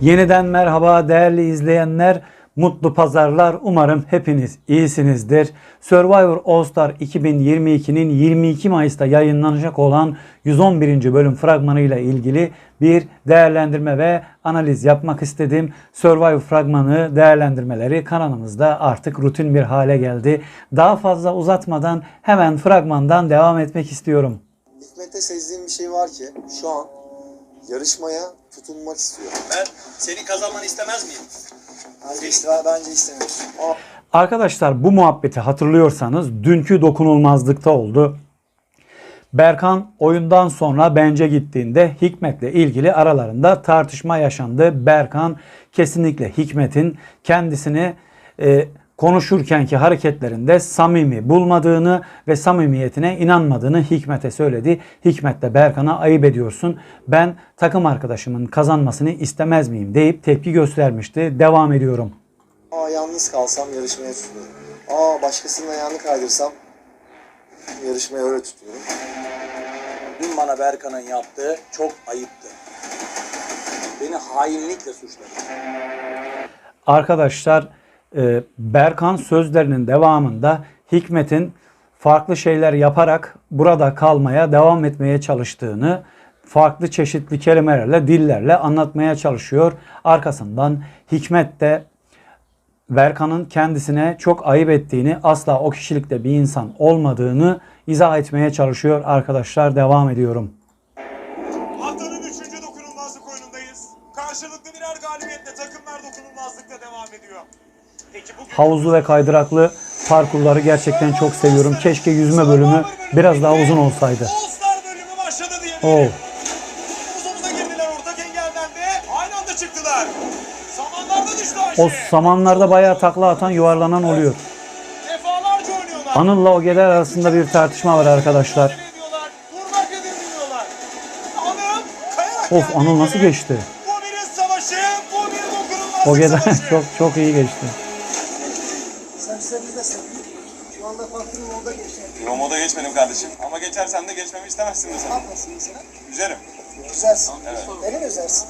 Yeniden merhaba değerli izleyenler. Mutlu pazarlar. Umarım hepiniz iyisinizdir. Survivor All Star 2022'nin 22 Mayıs'ta yayınlanacak olan 111. bölüm fragmanıyla ilgili bir değerlendirme ve analiz yapmak istedim. Survivor fragmanı değerlendirmeleri kanalımızda artık rutin bir hale geldi. Daha fazla uzatmadan hemen fragmandan devam etmek istiyorum. Hikmet'te sezdiğim bir şey var ki şu an yarışmaya tutunmak istiyor. Ben senin kazanmanı istemez miyim? Bence, iste- bence istemiyor. Aa, Arkadaşlar bu muhabbeti hatırlıyorsanız dünkü dokunulmazlıkta oldu. Berkan oyundan sonra bence gittiğinde Hikmet'le ilgili aralarında tartışma yaşandı. Berkan kesinlikle Hikmet'in kendisini e, konuşurkenki hareketlerinde samimi bulmadığını ve samimiyetine inanmadığını Hikmet'e söyledi. Hikmet de Berkan'a ayıp ediyorsun. Ben takım arkadaşımın kazanmasını istemez miyim deyip tepki göstermişti. Devam ediyorum. aa, yalnız kalsam yarışmaya tutunuyorum. Aa başkasının ayağını kaydırsam yarışmaya öyle tutuyorum. Dün bana Berkan'ın yaptığı çok ayıptı. Beni hainlikle suçladı. Arkadaşlar Berkan sözlerinin devamında Hikmet'in farklı şeyler yaparak burada kalmaya devam etmeye çalıştığını farklı çeşitli kelimelerle dillerle anlatmaya çalışıyor. Arkasından Hikmet de Berkan'ın kendisine çok ayıp ettiğini, asla o kişilikte bir insan olmadığını izah etmeye çalışıyor. Arkadaşlar devam ediyorum. Haftanın 3. dokunulmazlık oyunundayız. Karşılıklı birer galibiyetle takımlar dokunulmazlıkta devam ediyor. Havuzlu ve kaydıraklı parkurları gerçekten çok seviyorum. Keşke yüzme bölümü biraz daha uzun olsaydı. Oh. O samanlarda bayağı takla atan yuvarlanan oluyor. Anıl'la Ogeler arasında bir tartışma var arkadaşlar. Of Anıl nasıl geçti? Ogeler çok çok iyi geçti. Saçlarınız da sen. Şu yolda geçiyor. Romoda geçmedim kardeşim. Ama geçersen de geçmemi istemezsin de sen. yapmasın mesela? Üzerim. Üzersin. Evet. Beni mi üzersin?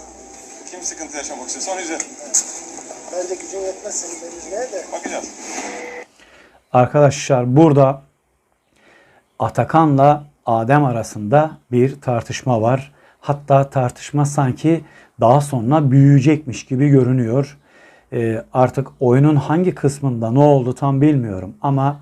Kim sıkıntı yaşamak istiyorsa onu üzerim. Bence gücün yetmez senin beni üzmeye de. Bakacağız. Arkadaşlar burada Atakan'la Adem arasında bir tartışma var. Hatta tartışma sanki daha sonra büyüyecekmiş gibi görünüyor. Ee, artık oyunun hangi kısmında ne oldu tam bilmiyorum ama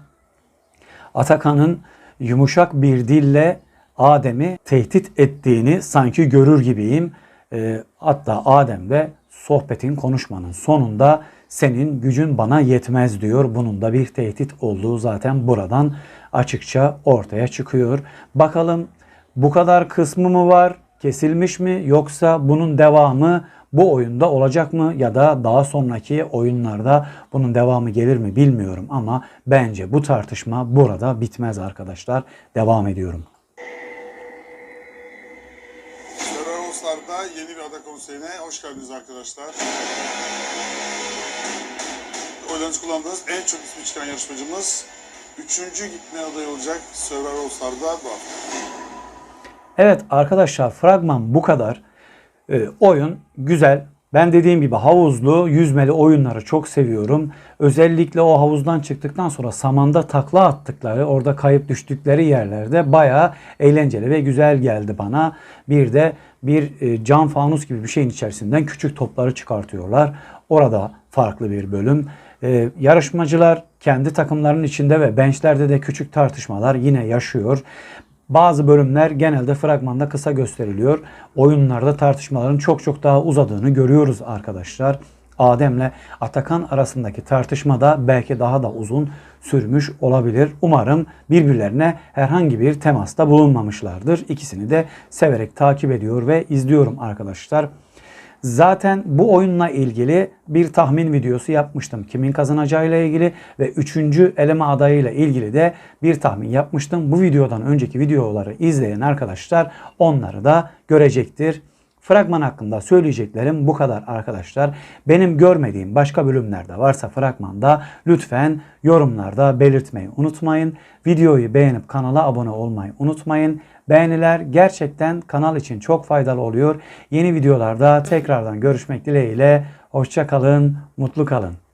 Atakan'ın yumuşak bir dille Adem'i tehdit ettiğini sanki görür gibiyim. Ee, hatta Adem de sohbetin konuşmanın sonunda senin gücün bana yetmez diyor. Bunun da bir tehdit olduğu zaten buradan açıkça ortaya çıkıyor. Bakalım bu kadar kısmı mı var? Kesilmiş mi yoksa bunun devamı bu oyunda olacak mı ya da daha sonraki oyunlarda bunun devamı gelir mi bilmiyorum ama bence bu tartışma burada bitmez arkadaşlar. Devam ediyorum. Star'da yeni bir ada konseyine hoş geldiniz arkadaşlar. Oylarınızı kullandığınız en çok ismi çıkan yarışmacımız üçüncü gitme adayı olacak Survivor All Star'da bu hafta. Evet arkadaşlar fragman bu kadar. Ee, oyun güzel. Ben dediğim gibi havuzlu, yüzmeli oyunları çok seviyorum. Özellikle o havuzdan çıktıktan sonra samanda takla attıkları, orada kayıp düştükleri yerlerde bayağı eğlenceli ve güzel geldi bana. Bir de bir e, cam fanus gibi bir şeyin içerisinden küçük topları çıkartıyorlar. Orada farklı bir bölüm. Ee, yarışmacılar kendi takımlarının içinde ve benchlerde de küçük tartışmalar yine yaşıyor. Bazı bölümler genelde fragmanda kısa gösteriliyor. Oyunlarda tartışmaların çok çok daha uzadığını görüyoruz arkadaşlar. Adem'le Atakan arasındaki tartışmada belki daha da uzun sürmüş olabilir. Umarım birbirlerine herhangi bir temasta bulunmamışlardır. İkisini de severek takip ediyor ve izliyorum arkadaşlar. Zaten bu oyunla ilgili bir tahmin videosu yapmıştım. Kimin kazanacağıyla ilgili ve 3. eleme adayıyla ilgili de bir tahmin yapmıştım. Bu videodan önceki videoları izleyen arkadaşlar onları da görecektir. Fragman hakkında söyleyeceklerim bu kadar arkadaşlar. Benim görmediğim başka bölümlerde varsa fragmanda lütfen yorumlarda belirtmeyi unutmayın. Videoyu beğenip kanala abone olmayı unutmayın. Beğeniler gerçekten kanal için çok faydalı oluyor. Yeni videolarda tekrardan görüşmek dileğiyle. Hoşça kalın, mutlu kalın.